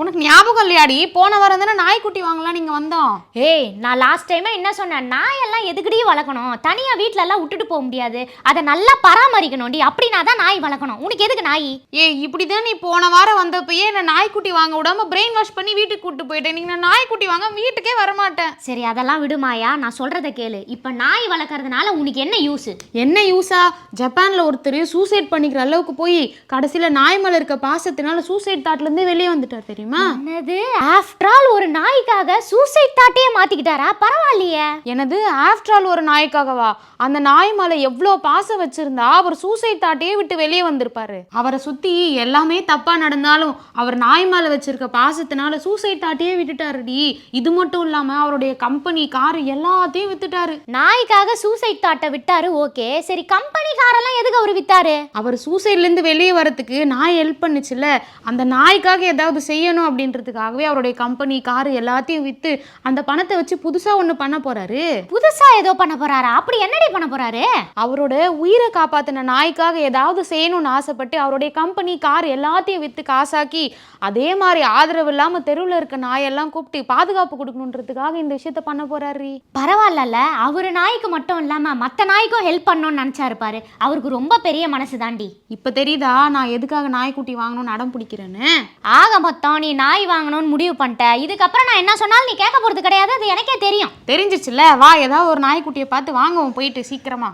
உனக்கு ஞாபகம் இல்லையாடி? போன வாரம் தானே நாய்க்குட்டி வாங்கலாம் நீங்க வந்தோம். ஏய் நான் லாஸ்ட் டைமே என்ன சொன்னேன்? நாயெல்லாம் எதுக்குடி வளர்க்கணும்? தனியாக வீட்ல எல்லாம் விட்டுட்டு போக முடியாது. அதை நல்லா பராமரிக்கணும்டி. அப்படின்னா தான் நாய் வளர்க்கணும். உனக்கு எதுக்கு நாய்? ஏ இப்படிதான் நீ போன வாரம் வந்தப்பயே என்ன நாய்க்குட்டி வாங்க விடாம பிரெயின் வாஷ் பண்ணி வீட்டுக்கு கூட்டு போயிட்டேன். நீங்க நாய்க்குட்டி வாங்க வீட்டுக்கே வரமாட்டேன். சரி அதெல்லாம் விடுமாயா? நான் சொல்றத கேளு. இப்போ நாய் வளர்க்கறதுனால உனக்கு என்ன யூஸ் என்ன யூஸா ஜப்பான்ல ஒருத்தர் சூசைட் பண்ணிக்கிற அளவுக்கு போய் கடைசியில நாய் மேல இருக்க பாசத்தினால சூசைட் தாட்ல இருந்து வெளியே வந்துட்டார். தெரியுமா? என்னது? ஆஃப்டர் ஆல் ஒரு நாய்க்காக சூசைட் தாட்டையே மாத்திக்கிட்டாரா? பரவாயில்லையே. எனது ஆஃப்டர் ஆல் ஒரு நாய்க்காகவா? அந்த நாய் மேல எவ்வளோ பாசம் வச்சிருந்தா அவர் சூசைட் தாட்டையே விட்டு வெளியே வந்திருப்பாரு. அவரை சுத்தி எல்லாமே தப்பா நடந்தாலும் அவர் நாய் மேல வச்சிருக்க பாசத்தினால சூசைட் தாட்டையே விட்டுட்டாருடி. இது மட்டும் இல்லாம அவருடைய கம்பெனி கார் எல்லாத்தையும் வித்துட்டாரு. நாய்க்காக சூசைட் தாட்டை விட்டாரு ஓகே. சரி கம்பெனிக்காரெல்லாம் எதுக்கு அவர் வித்தாரு? அவர் சூசைட்ல இருந்து வெளியே வரதுக்கு நாய் ஹெல்ப் பண்ணுச்சுல்ல? அந்த நாய்க்காக ஏதாவது செய்யணும் அப்படின்றதுக்காகவே அவருடைய கம்பெனி கார் எல்லாத்தையும் வித்து அந்த பணத்தை வச்சு புதுசா ஒண்ணு பண்ண போறாரு. புதுசா ஏதோ பண்ண போறாரா? அப்படி என்னடி பண்ண போறாரு? அவரோட உயிரை காப்பாத்தின நாய்க்காக ஏதாவது செய்யணும்னு ஆசைப்பட்டு அவருடைய கம்பெனி கார் எல்லாத்தையும் வித்து காசாக்கி அதே மாதிரி ஆதரவு இல்லாம தெருவில் இருக்க நாயெல்லாம் கூப்பிட்டு பாதுகாப்பு கொடுக்கணுன்றதுக்காக இந்த விஷயத்த பண்ண போறாரு பரவாயில்லல அவரு நாய்க்கு மட்டும் இல்லாம மத்த நாய்க்கும் ஹெல்ப் பண்ணணும்னு நினைச்சாரு பாரு. அவருக்கு ரொம்ப பெரிய மனசு தாண்டி. இப்ப தெரியுதா நான் எதுக்காக நாய்க்குட்டி வாங்கணும்னு அடம் பிடிக்கிறேன்னு? ஆக மொத்தம் நீ நாய் வாங்கணும்னு முடிவு பண்ணிட்ட. இதுக்கப்புறம் நான் என்ன சொன்னாலும் நீ கேட்க போறது கிடையாது. அது எனக்கே தெரியும். தெரிஞ்சிச்சுல்ல வா ஏதாவது ஒரு நாய்க்குட்டியை பார்த்து வாங்குவோம் போயிட்டு சீக்கிரமா.